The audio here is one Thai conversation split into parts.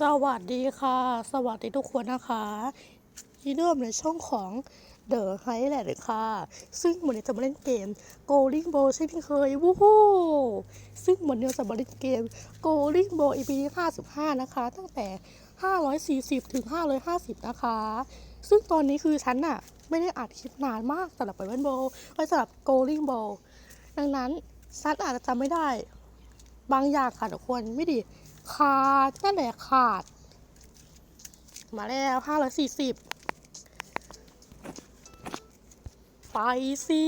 สวัสดีค่ะ สวัสดีทุกคนนะคะยินดีต้อนรับในช่องของ The Highlight ค่ะ ซึ่งวันนี้จะมาเล่นเกม Golden Ball เช่นเคยวู้ฮู้ซึ่งวันนี้จะมาเล่นเกม Golden Ball EP ที่55 นะคะ ตั้งแต่ 540 ถึง 550 นะคะ ซึ่งตอนนี้คือฉันน่ะ ไม่ได้อัดคลิปนานมากสำหรับ Golden Ball ไว้สำหรับ Golden Ball ดังนั้นฉันอาจจะจำไม่ได้ บางอย่างค่ะทุกคนไม่ดี ขาดนั่นแหละขาด มาแล้วห้าร้อยสี่สิบไปสิ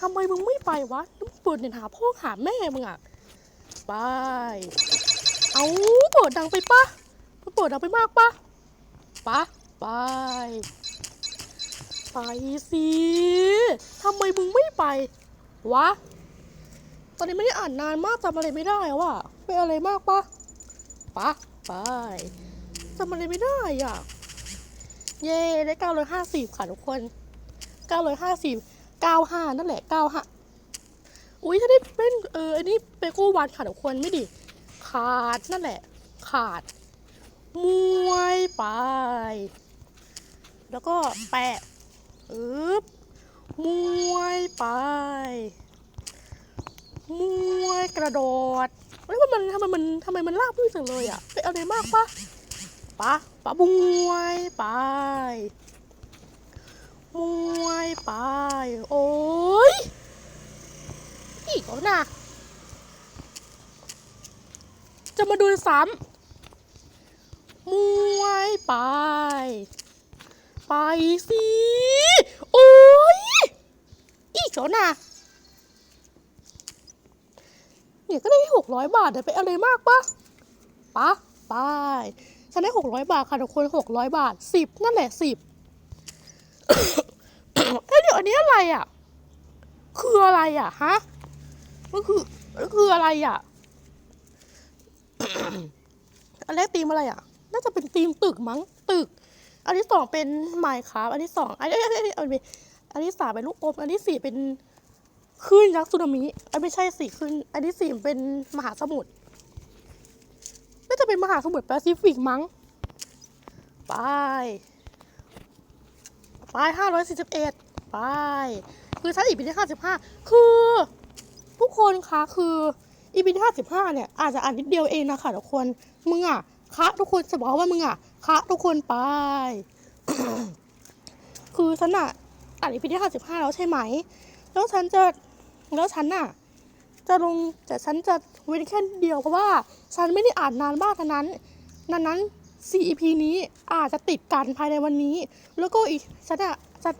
ทำไมมึงไม่ไปวะมึงเปิดเนี่ยหาพ่อหาแม่มึงอะไป เอาเปิดดังไปปะมึงเปิดดังไปมากปะปะไป ไปสิทำไมมึงไม่ไป วะ ตอนนี้ไม่ได้อ่านนานมากจำอะไรไม่ได้ว่ะเป็นอะไรมากปะ ปะไปจำอะไรไม่ได้อะ เย่ได้เก้าร้อยห้าสิบค่ะทุกคนเก้าร้อยห้าสิบเก้าห้านั่นแหละเก้าห้าอุ้ยถ้าได้เป็นเอออันนี้เปโก้วันค่ะทุกคนไม่ดิขาดนั่นแหละ ขาดมวยไป แล้วก็แปะอึบมวยไปมวยกระโดด แล้วมันทำไมมันทำไมมันลากพื้นจังเลยอะเป็นอะไรมากปะปะปะมวยไปมวยไป โอ้ยอีกแล้วนะจะมาดูซ้ำมวยไป ไปสิ โอ้ยอีกแล้วนะ เนี่ยก็ได้หกร้อยบาทแต่ไปอะไรมากปะปะไปฉันได้หกร้อยบาทค่ะทุกคนหกร้อยบาทสิบนั่นแหละสิบเอ้ยเดี๋ยวอันนี้อะไรอะ คืออะไรอะฮะมันคือมันคืออะไรอะ อันแรกตีมอะไรอะ น่าจะเป็นตีมตึกมั้งตึก อันที่สองเป็นไมค์ครับอันที่สองอันนี้อันนี้อันนี้อันที่สามเป็นลูกอมอันที่สี่เป็น คลื่นยักษ์สึนามิไอ้ยไม่ใช่สิคลื่นอันที่สี่เป็นมหาสมุทรน่าจะเป็นมหาสมุทรแปซิฟิกมั้ง ไป ไปห้าร้อยสี่สิบเอ็ดไป คือชั้นอีพีที่ห้าสิบห้าคือ ทุกคนคะคืออีพีที่ห้าสิบห้าเนี่ยอาจจะอ่านนิดเดียวเองนะคะทุกคน มึงอะคะทุกคนจะบอกว่ามึงอะคะทุกคนไป คือฉันอะอ่านอีพีที่ห้าสิบห้าแล้วใช่ไหม แล้วฉันจะ แล้วฉันน่ะ จะลงแต่ฉันจะเว้นแค่เดียวเพราะว่าฉันไม่ได้อ่านนานมากดังนั้นดังนั้น CEP นี้อาจจะติดกันภายในวันนี้ แล้วก็อีกฉันอะจะ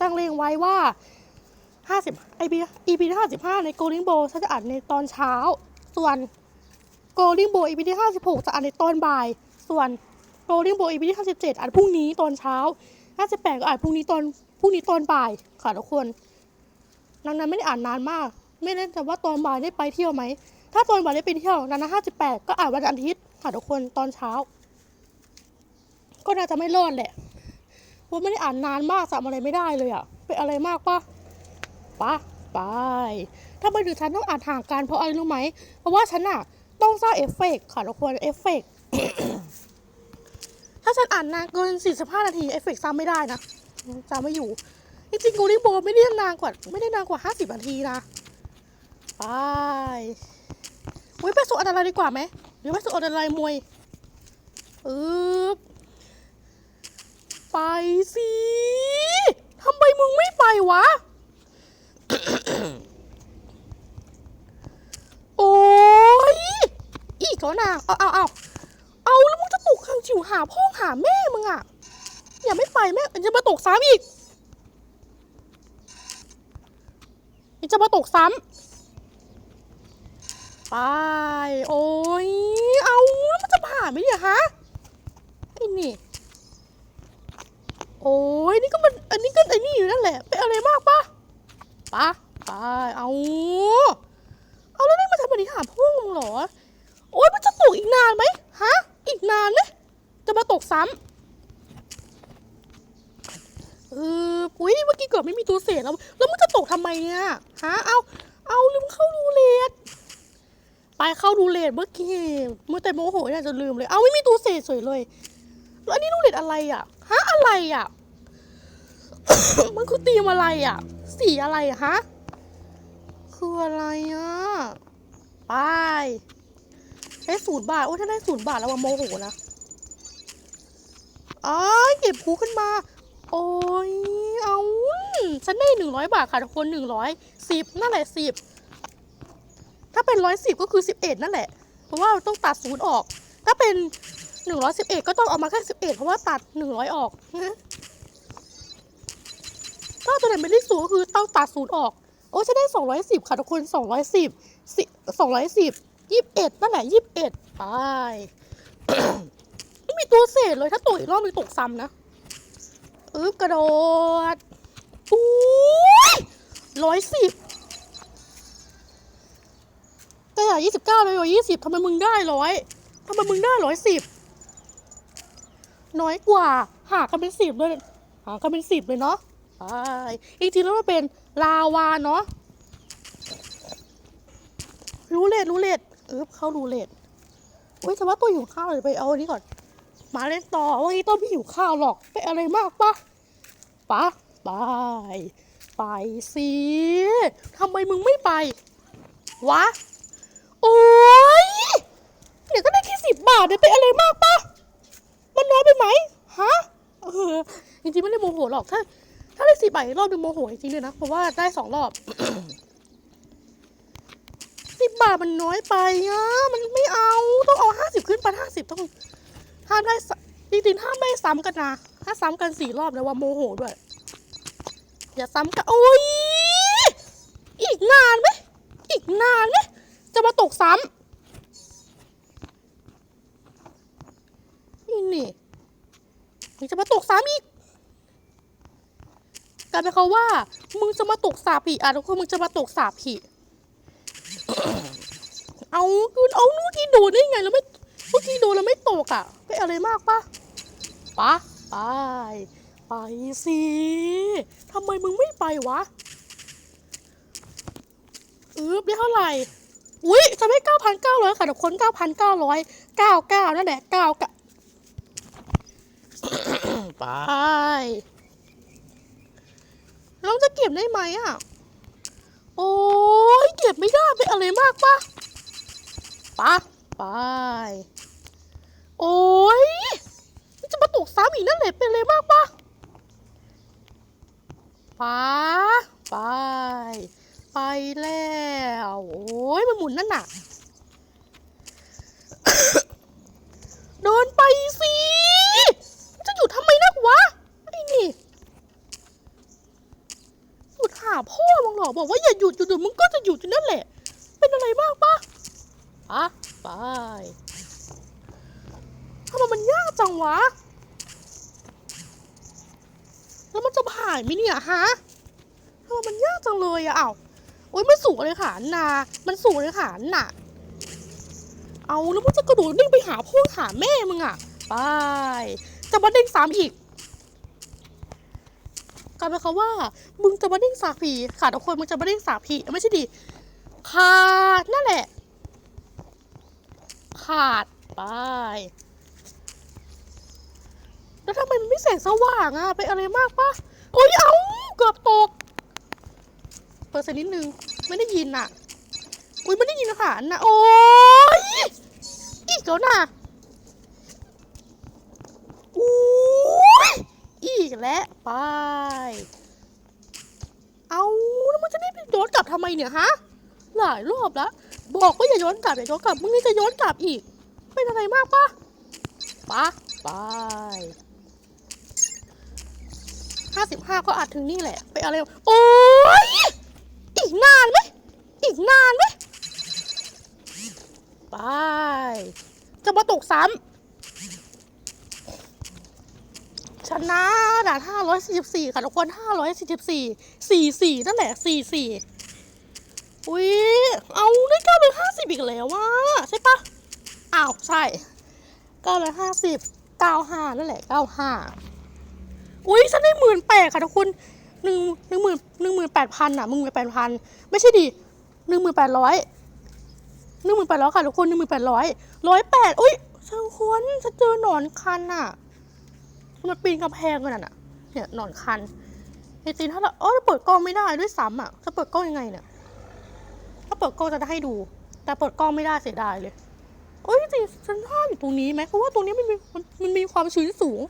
จังเลงไว้ว่า50 IP EP ที่55 ใน Golden Bowl ฉันจะอ่านในตอนเช้า ส่วน Golden Bowl EP ที่56 จะอ่านในตอนบ่าย ส่วน Golden Bowl EP ที่57อ่านพรุ่งนี้ตอนเช้า58ก็อ่านพรุ่งนี้ตอนพรุ่งนี้ตอนบ่ายค่ะทุกคน ดังนั้นไม่ได้อ่านนานมาก ไม่แน่ใจว่าตอนบ่ายได้ไปเที่ยวไหม ถ้าตอนบ่ายได้ไปเที่ยวดังนั้นห้าสิบแปดก็อ่านวันอาทิตย์ค่ะทุกคนตอนเช้า ก็น่าจะไม่รอดแหละเพราะไม่ได้อ่านนานมากจำอะไรไม่ได้เลยอะเป็นอะไรมากปะปะไปถ้าไปถึงฉันต้องอ่านห่างกันเพราะอะไรรู้ไหม เพราะว่าฉันอะต้องสร้างเอฟเฟกค่ะทุกคนเอฟเฟกถ้าฉันอ่านนานเกิน 45 นาทีเอฟเฟกซ้ำไม่ได้นะจำไม่อยู่ จริงโกลิโบไม่ได้นานกว่า ไม่ได้นานกว่า50นาทีนะไปอุ้ยไปสุดอันอะไรดีกว่าไหมหรือไปสุดอันอะไรมวยอึ๊บไปสิทำไมมึงไม่ไปวะ โอ้ยอีกแล้วนะเอาเอาเอาเอาแล้วมึงจะตกข้างจิ๋วหาพ่อหาแม่มึงอะ อย่าไม่ไปแม่จะมาตกซ้ำอีก นี่จะมาตกซ้ำไปโอ้ยเอาแล้วมันจะผ่านไหมเนี่ยฮะไอ้นี่ โอ้ยนี่ก็มันอันนี้ก็ไอ้นี่อยู่นั่นแหละเป็นอะไรมากปะปะไปเอาเอาแล้วนี่มาทำแบบนี้หาพวกมึงเหรอ โอ้ยมันจะตกอีกนานไหมฮะ อีกนานไหมจะมาตกซ้ำ เอออุ้ยเมื่อกี้เกือบไม่มีตัวเศษแล้ว แล้วมันจะตกทำไมเนี่ย ฮะ เอา เอาลืมเข้ารูเลดไปเข้าดูเลทเมื่อกี้เมื่อแต่โมโหเนี่ยจะลืมเลย เอาไม่มีตัวเศษสวยเลย แล้วอันนี้ดูเลทอะไรอะ ฮะ อะไรอะ มันคือตีมอะไรอะ สีอะไรอะฮะ คืออะไรอะ ไปได้ศูนย์บาท โอ้ถ้าได้ศูนย์บาทแล้วว่าโมโหนะอ้ายเก็บคูขึ้นมา โอ้ยเอาฉันได้หนึ่งร้อยบาทค่ะทุกคนหนึ่งร้อยสิบนั่นแหละสิบถ้าเป็นร้อยสิบก็คือสิบเอ็ดนั่นแหละ เพราะว่าต้องตัดศูนย์ออก ถ้าเป็นหนึ่งร้อยสิบเอ็ดก็ต้องเอามาแค่สิบเอ็ดเพราะว่าตัดหนึ่งร้อยออกถ้าตัวไหนไม่ได้ศูนย์ก็คือต้องตัดศูนย์ออก โอ้ฉันได้สองร้อยสิบค่ะทุกคนสองร้อยสิบสองร้อยสิบยี่สิบเอ็ดนั่นแหละยี่สิบเอ็ดไปไม่มีตัวเศษเลยถ้าตกอีกรอบมันงตกซ้ำนะ อึ๊บกระโดดอุ้ยร้อยสิบแต่อยายี่สิบเก้าเลยว่ะยี่สิบทำไมมึงได้ร้อยทำไมมึงได้ร้อยสิบน้อยกว่าหากันเป็นสิบเลยหากันเป็นสิบเลยเนาะไปอีกทีแล้วมันเป็นลาวาเนาะรู้เลดรู้เลดอึ๊บเข้ารู้เลดอุ้ยแต่ว่าตัวหิวข้าวเลยไปเอาอันนี้ก่อน มาเล่นต่อวันนี้ต้องพี่หิวข้าวหรอกไปอะไรมากปะปะไป ไปสิทำไมมึงไม่ไป วะ โอ้ยเดี๋ยวก็ได้แค่สิบบาทเนี่ยวไปอะไรมากปะมันน้อยไปไหมฮะเออจริงๆไม่ได้โมโหหรอกถ้าถ้าได้สิบบาทรอบนึงโมโหจริงเลยนะเพราะว่าได้สองรอบสิบบาทมันน้อยไปอะมันไม่เอาต้องเอาห้าสิบขึ้นไปห้าสิบต้อง ห้ามได้จริงๆห้าได้ซ้ำกันนะ ถ้าซ้ำกันสี่รอบแล้วว่าโมโหด้วย อย่าซ้ำกัน โอ้ย อีกนานไหม อีกนานไหม จะมาตกซ้ำ นี่นี่นี่จะมาตกซ้ำอีกกลายเป็นเขาว่า มึงจะมาตกสาบผีอะทุกคนมึงจะมาตกสาบผีเอาคุณเอานู่นที่โดนได้ไงแล้วไม่ เมื่อกี้โดนแล้วไม่ตกอะไปอะไรมากปะปะไป ไปสิทำไมมึงไม่ไปวะอืบได้เท่าไหร่ อุ้ยจะไม่เก้าพันเก้าร้อยค่ะทุกคนเก้าพันเก้าร้อยเก้าเก้านั่นแหละเก้ากับไปเราจะเก็บได้ไหมอะ โอ้ยเก็บไม่ได้ไปอะไรมากปะปะ ไป โอ้ยมันจะมาตกซ้ำอีกนั่นแหละเป็นเลยมากปะปะไป ไปแล้ว โอ้ยมันหมุนนั่นน่ะเดินไปสิจะหยุดทำไมนักวะไอ้นี่หยุดหาพ่อมึงหรอบอกว่าอย่าหยุดหยุดมึงก็จะหยุดอยู่นั่นแหละ เป็นอะไรมากปะปะ ไปทำไมมันยากจังวะ แล้วมันจะผ่านไหมเนี่ยฮะทำไมมันยากจังเลยอะเอ้าโอ๊ยไม่สูงเลยค่ะนา มันสูงเลยค่ะน่ะ เอาแล้วมึงจะกระโดดเด้งไปหาพ่อหาแม่มึงอะไปจะมาเด้งสามอีกกลายเป็นคำว่า มึงจะมาเด้งสามผีขาดทุกคนมึงจะมาเด้งสามผีไม่ใช่ดิขาดนั่นแหละ ขาดไปแล้วทำไมมันไม่แสงสว่างอะไปอะไรมากปะโอ้ยเอาเกือบตก เปิดเสียงนิดนึง ไม่ได้ยินอะอุ้ยไม่ได้ยินอาหารนะโอ้ยอีกแล้วนะอุ้ยอีกแล้วไป เอาแล้วมันจะได้ย้อนกลับทำไมเนี่ยฮะ หลายรอบแล้ว บอกว่าอย่าย้อนกลับอย่าย้อนกลับมึงนี่จะย้อนกลับอีก เป็นอะไรมากปะปะไปห้าสิบห้าก็อาจถึงนี่แหละ ไปอะไร โอ้ยอีกนานไหมอีกนานไหมไป จะมาตกซ้ำชนะด่านห้าร้อยสี่สิบสี่ค่ะทุกคนห้าร้อยสี่สิบสี่สี่สี่นั่นแหละสี่สี่ อุ้ยเอาได้เก้าร้อยห้าสิบอีกแล้วว่ะใช่ปะอ้าวใช่เก้าร้อยห้าสิบเก้าห้านั่นแหละเก้าห้าอุ้ยฉันได้หมื่นแปดค่ะทุกคนหนึ่งหนึ่งหมื่นหนึ่งหมื่นแปดพันอะมึงหมื่นแปดพันไม่ใช่ดิหนึ่งหมื่นแปดร้อยหนึ่งหมื่นแปดร้อยค่ะทุกคนหนึ่งหมื่นแปดร้อยร้อยแปดอุ้ยช่างคนจะเจอหนอนคันอะมันปีนกำแพงกันน่ะเนี่ยหนอนคันไอตีนถ้าเราเออเปิดกล้องไม่ได้ด้วยซ้ำอะจะเปิดกล้องยังไงเนี่ยาเปิดกล้องจะได้ให้ดู แต่เปิดกล้องไม่ได้เสียดายเลยเอ้ยจริงฉันชอบอยู่ตรงนี้ไหมเพราะว่าตรงนี้มันมีมันมันมีความชื้นสูง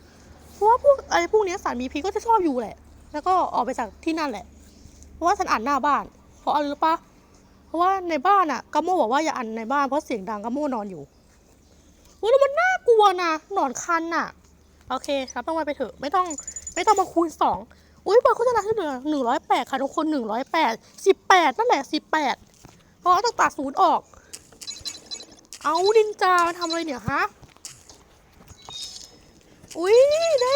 เพราะว่าพวกอะไรพวกเนี้ยสารมีพิษก็จะชอบอยู่แหละ แล้วก็ออกไปจากที่นั่นแหละ เพราะว่าฉันอ่านหน้าบ้าน เพราะอะไรรู้ปะเพราะว่าในบ้านอะกัมโมบอกว่าอย่าอ่านในบ้านเพราะเสียงดังกัมโมนอนอยู่อุ้ยแล้วมันน่ากลัวนะหนอนคันน่ะโอเครับต้องไว้ไปเถอะไม่ต้องไม่ต้องมาคูณสองอุ้ยเบอลโฆษณาที่เหลือหนึ่งร้อยแปดค่ะทุกคนหนึ่งร้อยแปดสิบแปดนั่นแหละสิบแปด เพราต้องตัดศูนย์ออก เอาดินจามาทำอะไรเนี่ยฮะ อุ้ยได้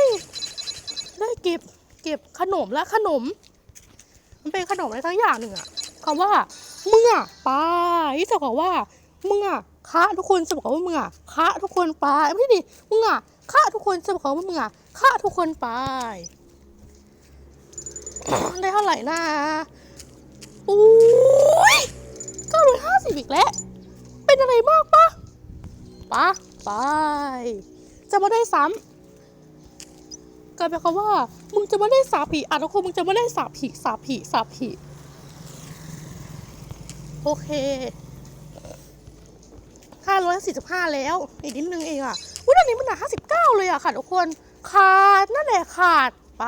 ได้เก็บ เก็บขนมและขนม มันเป็นขนมอะไรสักอย่างหนึ่งอะคำว่าเมื่อะไปที่จะบอกว่าเมื่อคะทุกคนจะบอกว่าเมื่อคะทุกคนไปไม่ใช่ดิเมื่อคะทุกคนจะบอกว่าเมื่อคะทุกคนไปได้เท่าไหร่นะอุ้ยเก้าร้ อีกแล้ว เป็นอะไรมากปะปะไป จะมาได้ซ้ำกลายเป็นคำว่า มึงจะมาได้สาผีอะทุกคนมึงจะมาได้สาผีสาผีสาผีโอเคห้าร้อยสี่สิบห้าแล้ว อีกนิดนึงเองอะอุ้ยตอนนี้มันหนาห้าสิบเก้าเลยอะค่ะทุกคน ขาดนั่นแหละขาดไป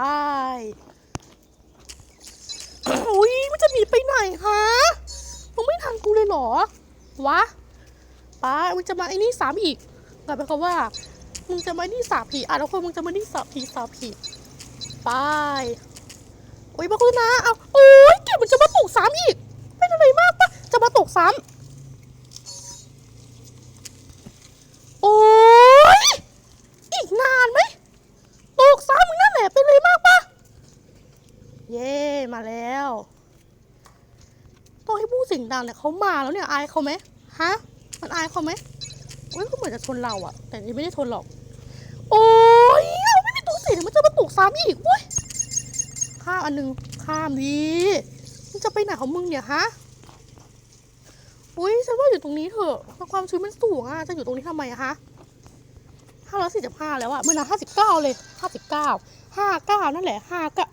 อุ้ยมันจะหนีไปไหนฮะ มึงไม่ทันกูเลยเหรอ วะป้ามึงจะมาไอ้นี่สามอีกกลายเป็นคำว่า มึงจะมานี่สาผีอะแล้วคนมึงจะมานี่สาผีสาผีไปโอ้ยบางคนนะ เอาโอ้ยเก็บมันจะมาตกซ้ำอีก เป็นอะไรมากปะจะมาตกซ้ำอ้ยอีกนานไหมตกซ้ำมึงนั่นแหละเป็นอะไรมากปะเย่มาแล้ว สิ่งดังเนี่ยเขามาแล้วเนี่ยอายเขาไหมฮะมันอายเขาไหมโอ้ยก็เหมือนจะชนเราอะแต่นี่ไม่ได้ชนหรอก โอ้ยเอาไม่มีตัวเสีมันจะมาตกซ้ำอีกเว้ยข้ามอันหนึงข้ามดีมึงจะไปไหนของมึงเนี่ยฮะอุ้ยฉันว่าอยู่ตรงนี้เถอะความชื้นมันสูงอะจะอยู่ตรงนี้ทำไมอะฮะห้าร้อยสี่สิบห้าแล้วอะเมื่อนะห้าสิบเก้าเลยห้าสิบเก้าห้าเก้านั่นแหละห้าก้า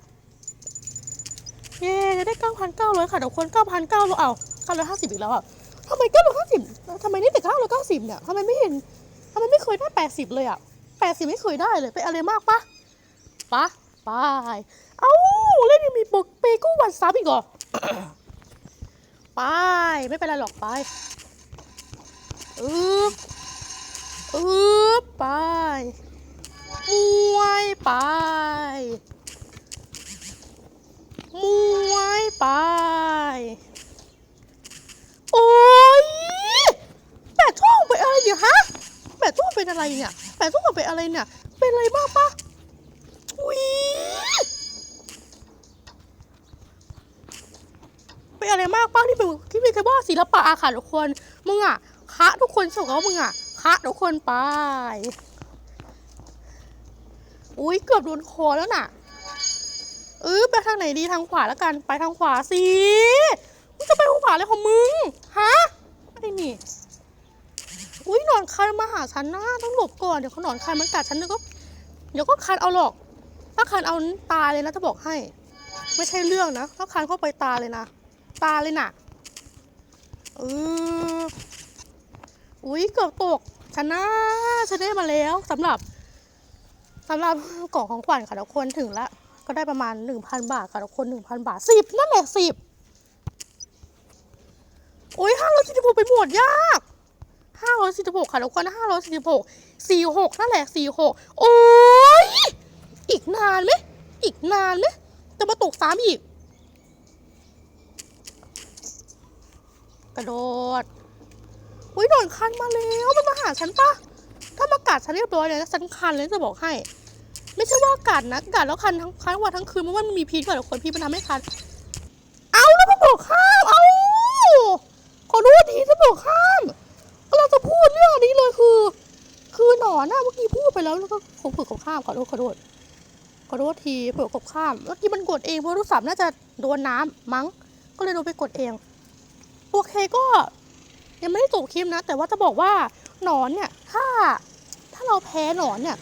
เย้จะได้เก้าพันเก้าร้อยค่ะเดี๋ยวคนเก้าพันเก้าเราเอา เก้าร้อยห้าสิบอีกแล้วอะทำไมเก้าร้อยห้าสิบทำไมนี่แต่เก้าร้อยเก้าสิบเนี่ยทำไมไม่เห็นทำไมไม่เคยได้แปดสิบเลยอะแปดสิบไม่เคยได้เลยเป็นอะไรมากปะปะไปเอ้าเล่นยังมีโปเปโก้วันซับอีกเหรอไปไม่เป็นไรหรอกไปอึ๊บอึ๊บไปมวยไปมวยไป ยแปดช่องไปอะไรเนี่ยฮะแปดช่องเป็นอะไรเนี่ยแปดช่องเป็นอะไรเนี่ย เป็นอะไรบ้างปะอุ้ยเป็นอะไรมากป้าที่เป็นที่เป็นแค่ว่าศิลปะอาค่ะทุกคนมึงอะคะทุกคนส่งเขามึงอะคะทุกคนไปอุ้ยเกือบโดนคอแล้วน่ะเออไปทางไหนดีทางขวาแล้วกันไปทางขวาสิ จะไปทางขวาอะไรของมึง ฮะไอ้นี่ อุ้ยหนอนคันมาหาฉันนะต้องหลบก่อนเดี๋ยวเขาหนอนคันมันกัดฉันเดี๋ยวก็ เดี๋ยวก็คันเอาหรอก ถ้าคันเอาตายเลยนะจะบอกให้ ไม่ใช่เรื่องนะถ้าคันเข้าไปตาเลยนะ ตาเลยน่ะเอออุ้ยเกือบตกชนะชนะมาแล้วสำหรับสำหรับกล่องของขวัญค่ะทุกคนถึงละ ก็ได้ประมาณหนึ่งพันบาทค่ะทุกคนหนึ่งพันบาทสิบนั่นแหละสิบ โอ้ยห้าร้อยสี่สิบหกไปหมดยากห้าร้อยสี่สิบหกค่ะทุกคนห้าร้อยสี่สิบหกสี่หกนั่นแหละสี่หกโอ้ยอีกนานไหมอีกนานไหมจะมาตกสามอีก กระโดดอุ้ยโดนคันมาแล้วมันมาหาฉันปะถ้ามากัดฉันเรียบร้อยเลยนะฉันคันเลยจะบอกให้ ไม่ใช่ว่ากัดนะกัดแล้วคันทั้งคันวันทั้งคืนเพราะว่ามันมีพิษกว่าคนพิษมันทำให้คัน เอาแล้วมาบอกข้ามเอาขอโทษทีจะบอกข้ามเราจะพูดเรื่องอันนี้เลยคือ คือหนอนนะเมื่อกี้พูดไป แล้วแล้วก็ผมฝึกบข้ามขอโทษขอโทษขอโทษทีเผื่อกบข้ามเมื่อกี้มันกดเองเพราะโทรศัพท์น่าจะโดนน้ำมั้ง ก็เลยโดนไปกดเองโอเคก็ ยังไม่ได้จบคลิปนะ แต่ว่าจะบอกว่าหนอนเนี่ย ถ้า ถ้าเราแพ้หนอนเนี่ย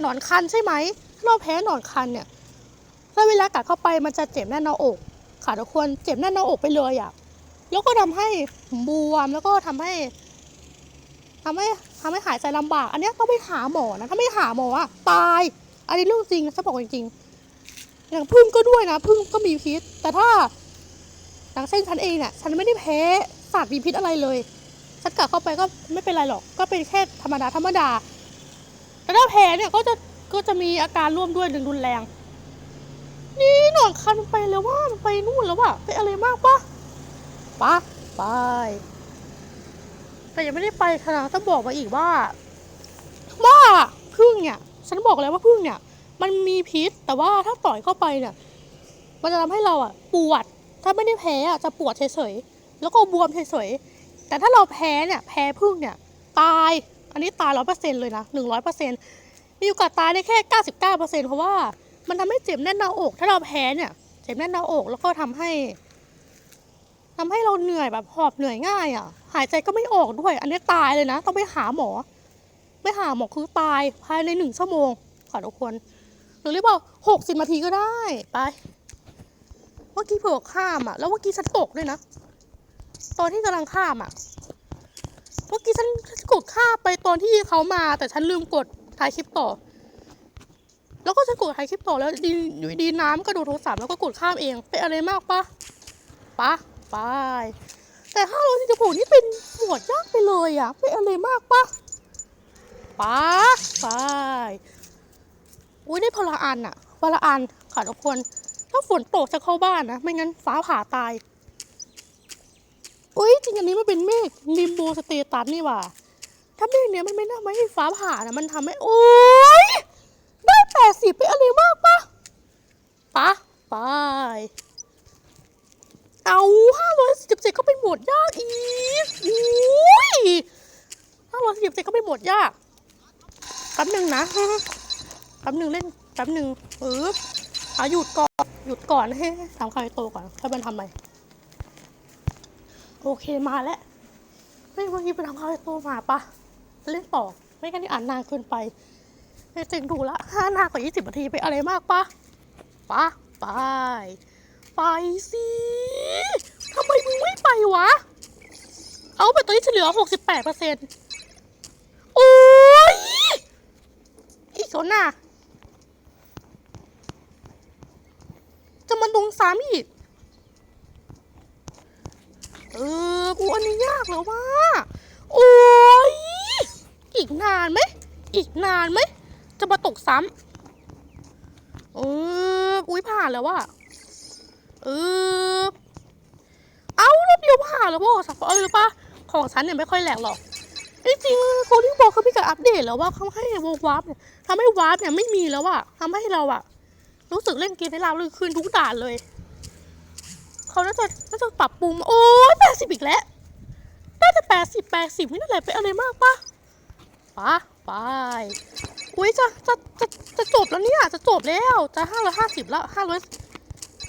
หนอนคันใช่ไหมถ้าเราแพ้หนอนคันเนี่ยถ้าเวลากัดเข้าไปมันจะเจ็บแน่นหน้าอกค่ะทุกคนเจ็บแน่นหน้าอกไปเลยอะ่ะแล้วก็ทำให้บวมแล้วก็ทำให้ทำให้ ทำให้หายใจลำบาก อันนี้ต้องไปหาหมอนะ ถ้าไม่หาหมออะตาย อันนี้เรื่องจริงนะจะบอกจริงๆอย่างพึ่งก็ด้วยนะ พึ่งก็มีพิษ แต่ถ้าอย่างเช่นฉันเองเนี่ยฉันไม่ได้แพ้สัตว์มีพิษอะไรเลย ฉันกัดเข้าไปก็ไม่เป็นไรหรอก ก็เป็นแค่ธรรมดาธรรมดา แต่ถ้าแพ้เนี่ยก็จะก็จะมีอาการร่วมด้วยหนึ่งรุนแรง นี่หนอนคันมันไปแล้วว่ามันไปนู่นแล้วว่ะไปอะไรมากปะปะไป แต่ยังไม่ได้ไปขนาดต้องบอกมาอีกว่าว่าพึ่งเนี่ยฉันบอกแล้วว่าพึ่งเนี่ย มันมีพิษแต่ว่าถ้าต่อยเข้าไปเนี่ย มันจะทำให้เราอะปวด ถ้าไม่ได้แพ้อะจะปวดเฉยๆแล้วก็บวมเฉยๆแต่ถ้าเราแพ้เนี่ยแพ้พึ่งเนี่ย ตาย อันนี้ตายร้อยเปอร์เซ็นเลยนะหนึ่งร้อยเปอร์เซ็นมีโอกาสตายได้แค่เก้าสิบเก้าเปอร์เซ็นเพราะว่ามันทำให้เจ็บแน่นหน้าอก ถ้าเราแพ้เนี่ย เจ็บแน่นหน้าอกแล้วก็ทำให้ ทำให้เราเหนื่อยแบบหอบเหนื่อยง่ายอะ หายใจก็ไม่ออกด้วย อันนี้ตายเลยนะ ต้องไปหาหมอ ไม่หาหมอคือตายภายในหนึ่งชั่วโมงค่ะทุกคนหรือเรียกว่าหกสิบนาทีก็ได้ไปเมื่อกี้เผื่อข้ามอะ แล้วเมื่อกี้ฉันตกด้วยนะตอนที่กำลังข้ามอะเมื่อกี้ฉันกดข้ามไปตอนที่เขามา แต่ฉันลืมกดถ่ายคลิปต่อ แล้วก็ฉันกดถ่ายคลิปต่อแล้วดีอยู่ดีน้ำก็ดูโทรศัพท์แล้วก็กดข้ามเองเป็นอะไรมากปะปะ ไป แต่ห้าร้อยสี่สิบหกนี่เป็นหมวดยากไปเลยอะเป็นอะไรมากปะปะไปอุ้ยได้พลอันอะพลอันค่ะทุกคนถ้าฝนตกจะเข้าบ้านนะ ไม่งั้นฟ้าผ่าตายอุ้ยจริงอันนี้มันเป็นเมฆนิมโบสเตตัสนี่ว่าถ้าเมฆเนี้ยมันไม่น่าไม่ให้ฟ้าผ่านะมันทำให้โอ้ยได้แปดสิบไปอะไรมากปะปะไป เอาห้าร้อยสิบเจ็ดก็เป็นหมวดยากอีกอุ้ยห้าร้อยสิบเจ็ดก็เป็นหมวดยากแป๊บหนึ่งนะแป๊บหนึ่งเล่นแป๊บหนึ่งเออเอาหยุดก่อนหยุดก่อนให้ทำคาริโตก่อนถ้าเป็นทำไมโอเคมาแล้วเฮ้ยเมื่อกี้ไปทำคาริโตมาปะเล่นต่อไม่งั้นนี่อ่านนานเกินไปเฮ้ยเจ๋งดูละห้านานกว่ายี่สิบนาทีไปอะไรมากปะปะไป ไปสิทำไมมึงไม่ไปวะ เอาแบตเตอรี่เหลือหกสิบแปดเปอร์เซ็นต์โอ้ยอีกคนน่ะ จะมาลงซ้ำอีก เออ กูอันนี้ยากแล้วว่า โอ้ย อีกนานไหม อีกนานไหม จะมาตกซ้ำเออ อุ้ยผ่านแล้วว่ะ เออเอารอบเดียวผ่านแล้วพ่อสักเออหรือปะของฉันเนี่ยไม่ค่อยแหลกหรอกจริงๆโคดิ้งบอกเขาพี่กับอัปเดตแล้วว่าเขาให้วงวาร์ปเนี่ยทำให้วาร์ปเนี่ยไม่มีแล้วอะทำให้เราอะรู้สึกเล่นเกมได้ราบรื่นขึ้นทุกด่านเลยเขาน่าจะน่าจะปรับปรุงโอ้ยแปดสิบอีกแล้วน่าจะแปดสิบแปดสิบนี่นั่นแหละไปอะไรมากปะปะไปอุ้ยจะจะจะจะจบแล้วเนี่ยจะจบแล้วจะห้าร้อยห้าสิบแล้วห้าร้อย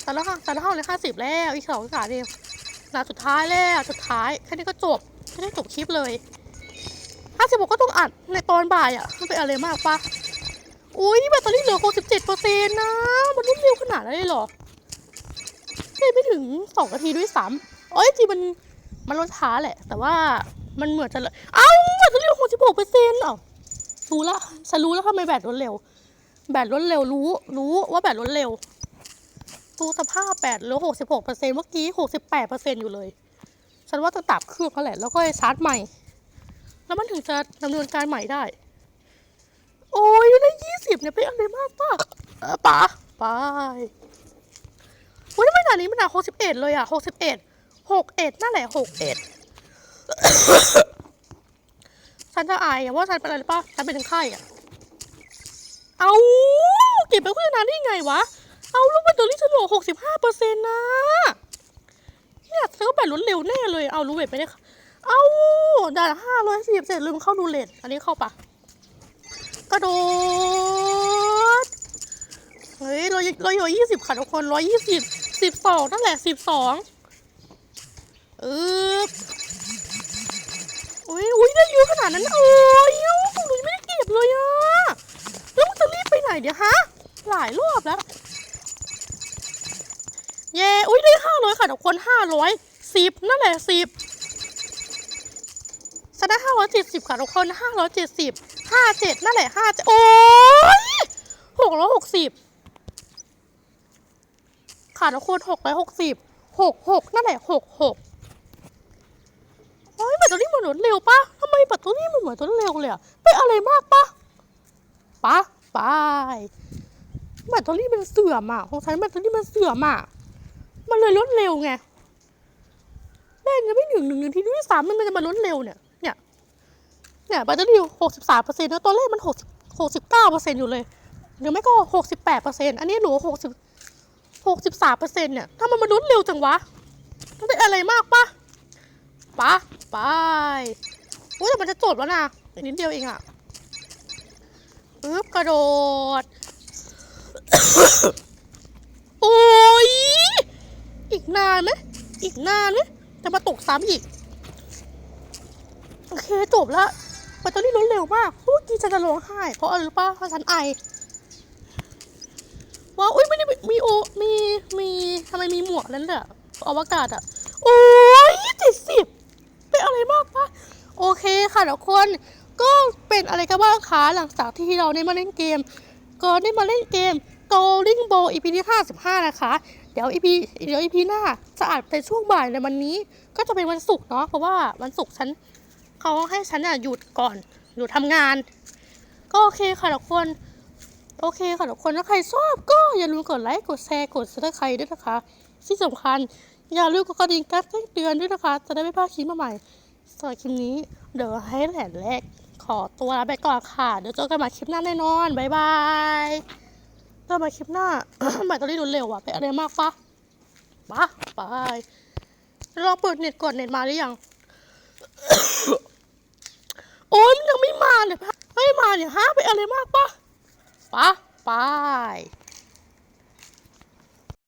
แต่ละห้าแต่ละห้าเลยห้าสิบแล้วอีกสองสามเองหนาสุดท้ายแล้วสุดท้ายแค่นี้ก็จบแค่นี้จบคลิปเลยห้าสิบหกก็ต้องอัดในตอนบ่ายอะมันเป็นอะไรมากปะอุ้ยนี่แบตเตอรี่เหลือหกสิบเจ็ดเปอร์เซ็นต์นะ มันรวดเร็วขนาดนั้นเลยเหรอเล่ไม่ถึงสองนาทีด้วยซ้ำโอ้ยจริงมันมันลดช้าแหละ แต่ว่ามันเหมือนจะเลยเอ้าแบตเตอรี่หกสิบหกเปอร์เซ็นต์อ้าวรู้ละฉันรู้แล้วทำไมแบตลดเร็ว แบตลดเร็วรู้ รู้ว่าแบตลดเร็ว ดูสภาพแปดเหลือหกสิบหกเปอร์เซ็นต์เมื่อกี้หกสิบแปดเปอร์เซ็นต์อยู่เลย ฉันว่าจะตับเครื่องเขาแหละ แล้วก็ชาร์จใหม่ แล้วมันถึงจะดำเนินการใหม่ได้ โอ้ยได้ยี่สิบเนี่ยเป็นอะไรมากป่ะเออป่ะไปวันนี้ไม่นานนี้มันหนาหกสิบเอ็ดเลยอะหกสิบเอ็ดหกเอ็ดนั่นแหละหกเอ็ดฉันจะอายอะว่าฉันเป็นอะไรป่ะฉันเป็นทั้งไข้อะ เอาเก็บไปคุยนานได้ไงวะ เอาลูกบตเตรี่ฉันเหลือหกสิบห้าเปอร์เซ็นต์นะเนี่ยเธอก็แบตลดเร็วแน่เลย เอารู้เวทไม่ได้เข้าเอาด่านห้าร้อยสี่สิบเจ็ดลืมเข้าดูเลทอันนี้เข้าปะกระโดด เฮ้ยร้อยร้อยยี่สิบค่ะทุกคนร้อยยี่สิบสิบสองนั่นแหละสิบสองอึ๊บอุ้ยอุ้ยได้เยอะขนาดนั้น โอ้ยเอ้าหนูยังไม่ได้เก็บเลยอะแล้วมันจะรีบไปไหนเดี๋ยวฮะ หลายรอบแล้ว เย้อุ้ยได้ห้าร้อยค่ะทุกคนห้าร้อยสิบนั่นแหละสิบฉันได้ห้าร้อยเจ็ดสิบค่ะทุกคนห้าร้อยเจ็ดสิบห้าเจ็ดนั่นแหละห้าเจ็ดโอ้ยหกร้อยหกสิบค่ะทุกคนหกร้อยหกสิบหกหกนั่นแหละหกหกโอ้ยแบตเตอรี่มันหมดเร็วปะทำไมแบตเตอรี่มันเหมือนรถเร็วเลยอะไปอะไรมากปะปะไปแบตเตอรี่มันเสื่อมอะของฉันแบตเตอรี่มันเสื่อมอะ มันเลยลดเร็วไงแม่งยังไม่ถึงหนึ่งนาทีด้วยซ้ำมันจะมาลดเร็วเนี่ย เนี่ย เนี่ยแบตเตอรี่หกสิบสามเปอร์เซ็นต์แล้วตอนแรกมันหกสิบหกสิบเก้าเปอร์เซ็นต์อยู่เลยหรือไม่ก็หกสิบแปดเปอร์เซ็นต์อันนี้หนูหกสิบหกสิบสามเปอร์เซ็นต์เนี่ยถ้ามันมาลดเร็วจังวะมันเป็นอะไรมากปะปะไปอุ้ยแต่มันจะจบแล้วนะนิดเดียวเองอะปึ๊บกระโดด โอ้ อีกนานไหมอีกนานไหมจะมาตกซ้ำอีก โอเคจบแล้วแบตตอรี่ลดเร็วมากเมื่อกี้ฉันจะร้องไห้ เพราะอะไรรู้ป่ะเพราะฉันไอว้าวอุ้ยไม่ได้มีโอมีมีทำไมมีหมวกนั้นเลยอะอวกาศอะโอ้ยเจ็ดสิบเป็นอะไรมากปะโอเคค่ะทุกคนก็เป็นอะไรกันบ้างคะหลังจากที่เราได้มาเล่นเกมก็ได้มาเล่นเกม Golden Ball EP ที่55 นะคะ ดี๋ยว EP เดี๋ยว EP หน้าจะอาจเป็นช่วงบ่ายในวันนี้ ก็จะเป็นวันศุกร์เนาะเพราะว่าวันศุกร์ฉันเขาให้ฉันอะหยุดก่อนหยุดทำงาน ก็โอเคค่ะทุกคนโอเคค่ะทุกคนถ้าใครชอบก็อย่าลืมกดไลค์กดแชร์กดซับสไครต์ด้วยนะคะที่สำคัญอย่าลืมกดกระดิ่งแจ้งเตือนด้วยนะคะ จะได้ไม่พลาดคลิปใหม่สำหรับคลิปนี้เดี๋ยวให้แหลนแรก ขอตัวลาไปก่อนค่ะ เดี๋ยวเจอกันใหม่คลิปหน้าแน่นอน บ๊ายบาย เจอกันใหม่คลิปหน้า แบตเตอรี่ดูเร็วอะไปอะไรมากปะปะไปลองเปิดเน็ตก่อนเน็ตมาหรือยัง โอ้ยมันยังไม่มาเลยปะไม่มาเนี่ยฮะไปอะไรมากปะปะไป